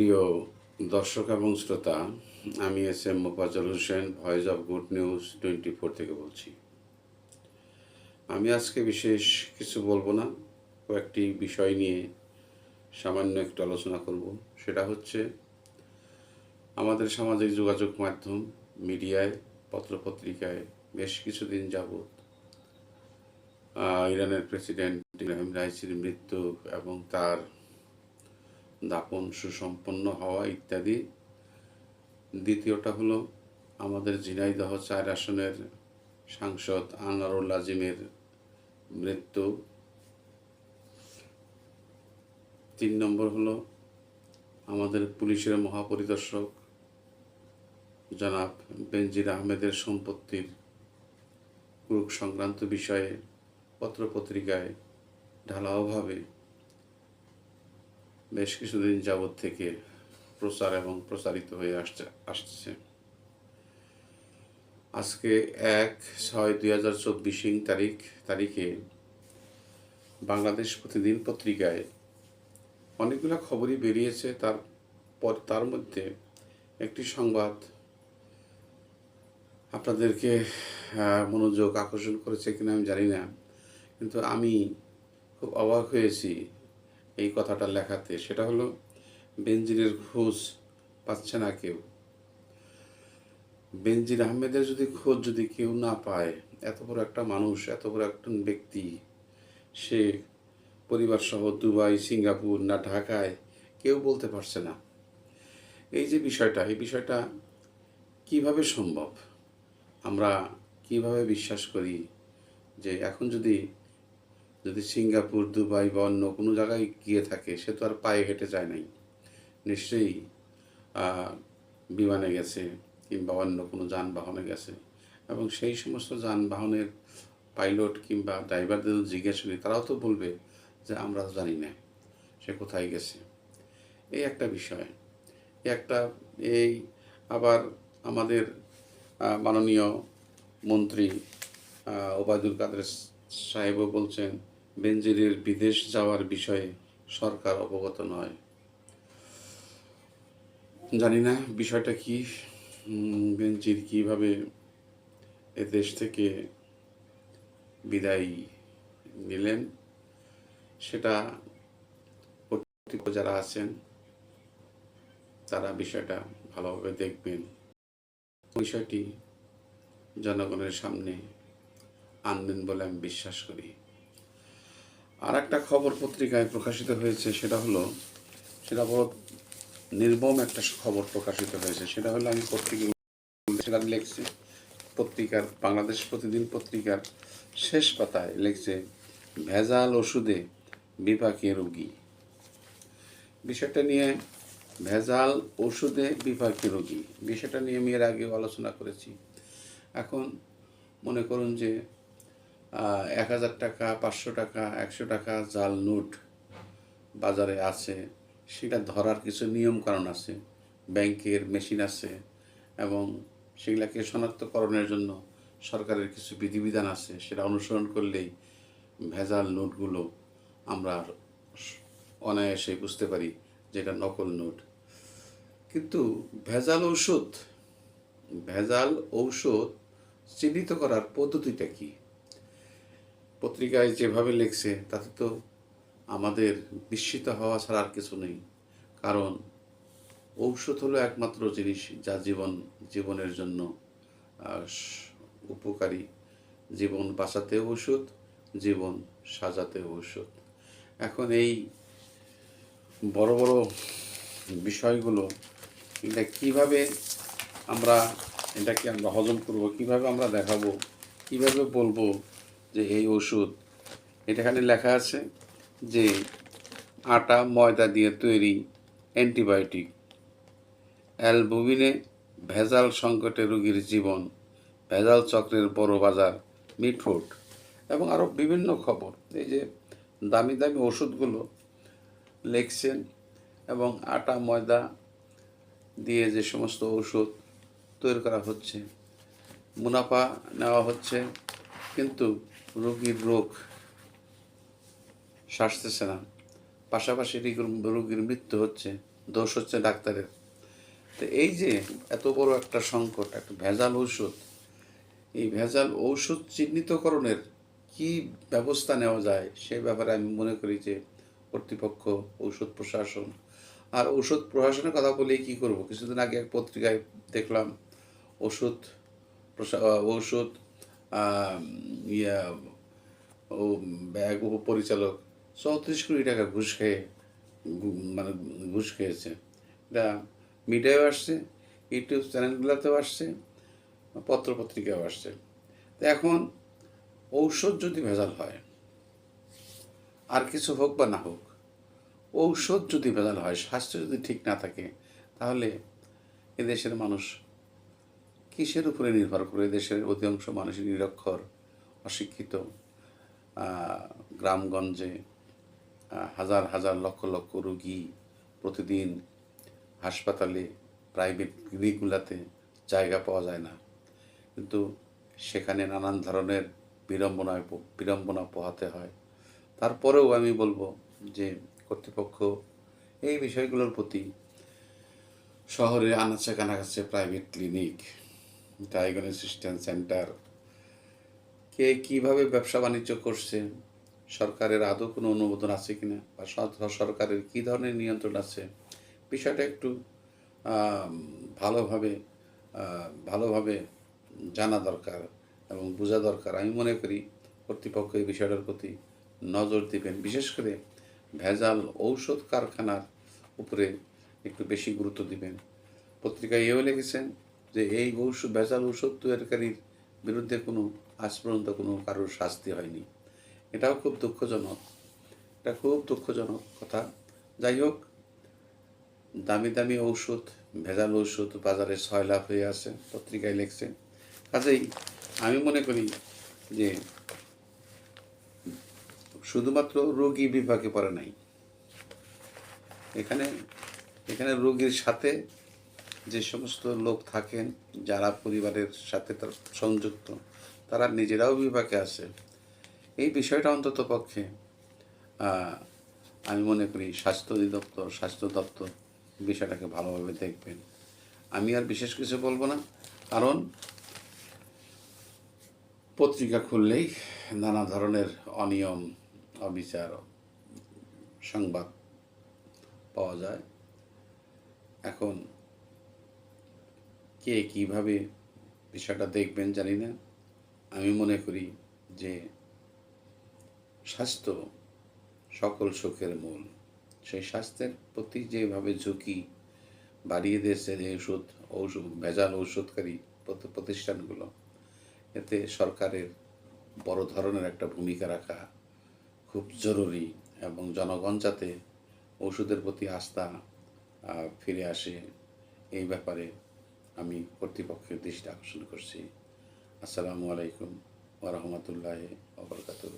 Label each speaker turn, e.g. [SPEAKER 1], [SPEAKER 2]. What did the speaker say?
[SPEAKER 1] প্রিয় দর্শক এবং শ্রোতা, আমি S M Mofazzal Hossain, voice of good news twenty four থেকে বলছি। আমি আজকে বিশেষ কিছু বলব না, কয়েকটি বিষয় নিয়ে সামান্য একটু আলোচনা করব। সেটা হচ্ছে, আমাদের সামাজিক যোগাযোগ মাধ্যম, মিডিয়ায়, পত্রপত্রিকায় বেশ কিছুদিন যাবৎ ইরানের প্রেসিডেন্ট ইব্রাহিম রাইসির মৃত্যু এবং তার দাপন সুসম্পন্ন হওয়া ইত্যাদি। দ্বিতীয়টা হলো আমাদের ঝিনাইদহ চার আসনের সাংসদ আনোয়ারুল আজিমের মৃত্যু। তিন নম্বর হলো আমাদের পুলিশের মহাপরিদর্শক জনাব বেনজির আহমেদের সম্পত্তির কুরুক সংক্রান্ত বিষয়ে পত্রপত্রিকায় ঢালাওভাবে বেশ কিছুদিন যাবৎ থেকে প্রচার এবং প্রচারিত হয়ে আসছে আসছে। আজকে এক ছয় দুই হাজার চব্বিশ তারিখ, তারিখে বাংলাদেশ প্রতিদিন পত্রিকায় অনেকগুলো খবরই বেরিয়েছে। তার পর, তার মধ্যে একটি সংবাদ আপনাদেরকে মনোযোগ আকর্ষণ করেছে কিনা আমি জানি না, কিন্তু আমি খুব অবাক হয়েছি এই কথাটা লেখাতে, সেটা হলো, বেনজিরের খোঁজ পাচ্ছে না কেউ। বেনজির আহমেদের যদি খোঁজ যদি কেউ না পায়, এত বড় একটা মানুষ, এত বড় একজন ব্যক্তি, সে পরিবার সহ দুবাই, সিঙ্গাপুর না ঢাকায়, কেউ বলতে পারছে না। এই যে বিষয়টা, এই বিষয়টা কীভাবে সম্ভব? আমরা কীভাবে বিশ্বাস করি যে এখন যদি যদি সিঙ্গাপুর, দুবাই বা অন্য কোনো জায়গায় গিয়ে থাকে, সে তো আর পায়ে হেঁটে যায় নাই। নিশ্চয়ই বিমানে গেছে কিংবা অন্য কোনো যানবাহনে গেছে। এবং সেই সমস্ত যানবাহনের পাইলট কিংবা ড্রাইভারদের জিজ্ঞেস করি, তারাও তো বলবে যে, আমরা তো জানি না সে কোথায় গেছে। এই একটা বিষয়। একটা, এই আবার আমাদের মাননীয় মন্ত্রী ওবায়দুল কাদের সাহেবও বলছেন বেনজিরের বিদেশ যাওয়ার বিষয়ে সরকার অবগত নয়। জানি না বিষয়টা কি। বেনজির কীভাবে এ দেশ থেকে বিদায় নিলেন, সেটা কর্তৃপক্ষ যারা আছেন, তারা বিষয়টা ভালোভাবে দেখবেন। বিষয়টি জনগণের সামনে আনবেন বলে আমি বিশ্বাস করি। আর একটা খবর পত্রিকায় প্রকাশিত হয়েছে, সেটা হলো, সেটা বড় নির্মম একটা খবর প্রকাশিত হয়েছে, সেটা হলো আমি পত্রিকা সেটা লিখছি, পত্রিকার, বাংলাদেশ প্রতিদিন পত্রিকার শেষ পাতায় লিখছে, ভেজাল ওষুধে বিপাকে রোগী। বিষয়টা নিয়ে ভেজাল ওষুধে বিপাকে রোগী, বিষয়টা নিয়ে আমি এর আগেও আলোচনা করেছি। এখন মনে করুন যে এক হাজার টাকা, পাঁচশো টাকা, একশো টাকা জাল নোট বাজারে আছে। সেটা ধরার কিছু নিয়ম কারণ আছে। ব্যাংকের মেশিন আছে এবং সেগুলাকে শনাক্তকরণের জন্য সরকারের কিছু বিধিবিধান আছে। সেটা অনুসরণ করলেই ভেজাল নোটগুলো আমরা অনায়াসে বুঝতে পারি যেটা নকল নোট। কিন্তু ভেজাল ঔষধ ভেজাল ঔষধ চিহ্নিত করার পদ্ধতিটা কি? পত্রিকায় যেভাবে লিখছে, তাতে তো আমাদের বিস্মিত হওয়া ছাড়া আর কিছু নেই। কারণ ঔষধ হলো একমাত্র জিনিস যা জীবন, জীবনের জন্য উপকারী। জীবন বাঁচাতে ওষুধ জীবন সাজাতে ওষুধ এখন এই বড় বড় বিষয়গুলো, এটা কীভাবে আমরা এটাকে আমরা হজম করব, কীভাবে আমরা দেখাবো, কীভাবে বলব যে এই ওষুধ এটা এখানে লেখা আছে যে আটা, ময়দা দিয়ে তৈরি অ্যান্টিবায়োটিক। অ্যালবুমিনে ভেজাল সংকটে রোগীর জীবন, ভেজাল চক্রের বড় বাজার মিটফুড এবং আরও বিভিন্ন খবর। এই যে দামি দামি ওষুধগুলো লিখছেন এবং আটা, ময়দা দিয়ে যে সমস্ত ওষুধ তৈরি করা হচ্ছে, মুনাফা নেওয়া হচ্ছে, কিন্তু রোগীর রোগ সারতেছে না। পাশাপাশি রোগীর মৃত্যু হচ্ছে, দোষ হচ্ছে ডাক্তারের। তো এই যে এত বড় একটা সংকট, একটা ভেজাল ঔষধ, এই ভেজাল ঔষধ চিহ্নিতকরণের কি ব্যবস্থা নেওয়া যায়, সে ব্যাপারে আমি মনে করি যে কর্তৃপক্ষ, ঔষধ প্রশাসন আর ঔষধ প্রশাসনের কথা বলেই কি করব? কিছুদিন আগে এক পত্রিকায় দেখলাম ওষুধ প্রশা- ঔষধ ইয়া, ও ব্যাগ উপপরিচালক চৌত্রিশ কোটি টাকা ঘুষ খেয়ে মানে ঘুষ খেয়েছে। এটা মিডিয়াও আসছে, ইউটিউব চ্যানেলগুলোতেও আসছে পত্রপত্রিকাও আসছে। তো এখন ঔষধ যদি ভেজাল হয়, আর কিছু হোক বা না হোক, ঔষধ যদি ভেজাল হয়, স্বাস্থ্য যদি ঠিক না থাকে, তাহলে এদেশের মানুষ কিসের উপরে নির্ভর করে? দেশের অধিকাংশ মানুষই নিরক্ষর, অশিক্ষিত গ্রামগঞ্জে হাজার হাজার লক্ষ লক্ষ রুগী প্রতিদিন হাসপাতালে, প্রাইভেট ক্লিনিকগুলোতে জায়গা পাওয়া যায় না। কিন্তু সেখানে নানান ধরনের বিড়ম্বনায় বিড়ম্বনা পোহাতে হয়। তারপরেও আমি বলব যে কর্তৃপক্ষ এই বিষয়গুলোর প্রতি শহরে আনাচে কানাকাছে প্রাইভেট ক্লিনিক ডায়াগনোসিস্টেন্ট সেন্টার কে কীভাবে ব্যবসা বাণিজ্য করছে? সরকারের আদৌ কোনো অনুমোদন আছে কি না বা সরকারের কী ধরনের নিয়ন্ত্রণ আছে? বিষয়টা একটু ভালোভাবে ভালোভাবে জানা দরকার এবং বোঝা দরকার। আমি মনে করি কর্তৃপক্ষ এই বিষয়টার প্রতি নজর দিবেন। বিশেষ করে ভেজাল ঔষধ কারখানার উপরে একটু বেশি গুরুত্ব দিবেন। পত্রিকায় এও লিখেছেন যে এই ঔষধ, ভেজাল ঔষধ তৈরিকারীর বিরুদ্ধে কোনো আজ পর্যন্ত কোনো কারোর শাস্তি হয়নি। এটাও খুব দুঃখজনক। এটা খুব দুঃখজনক কথা। যাই হোক, দামি দামি ঔষধ, ভেজাল ঔষধ বাজারে ছয় লাভ হয়ে আছে, পত্রিকায় লিখছে। কাজেই আমি মনে করি যে শুধুমাত্র রোগী বিভাগে পড়ে নাই। এখানে এখানে রোগীর সাথে যে সমস্ত লোক থাকেন, যারা পরিবারের সাথে তার সংযুক্ত, তারা নিজেরাও বিভাগে আছে এই বিষয়টা অন্তত পক্ষে আমি মনে করি স্বাস্থ্য অধিদপ্তর, স্বাস্থ্য দপ্তর বিষয়টাকে ভালোভাবে দেখবেন। আমি আর বিশেষ কিছু বলব না, কারণ পত্রিকা খুললেই নানা ধরনের অনিয়ম, অবিচার, সংবাদ পাওয়া যায়। এখন কে কীভাবে বিষয়টা দেখবেন জানি না। আমি মনে করি যে স্বাস্থ্য সকল সুখের মূল। সেই স্বাস্থ্যের প্রতি যেভাবে ঝুঁকি বাড়িয়ে দিয়েছে যে ওষুধ, ঔষধ, ভেজাল ঔষধকারী প্রতিষ্ঠানগুলো, এতে সরকারের বড় ধরনের একটা ভূমিকা রাখা খুব জরুরি এবং জনগণ যাতে ওষুধের প্রতি আস্থা ফিরে আসে, এই ব্যাপারে আমি কর্তৃপক্ষের দৃষ্টি আকর্ষণ করছি। আসসালামু আলাইকুম ওরহমতুল্লাহ ওবরকাতুহ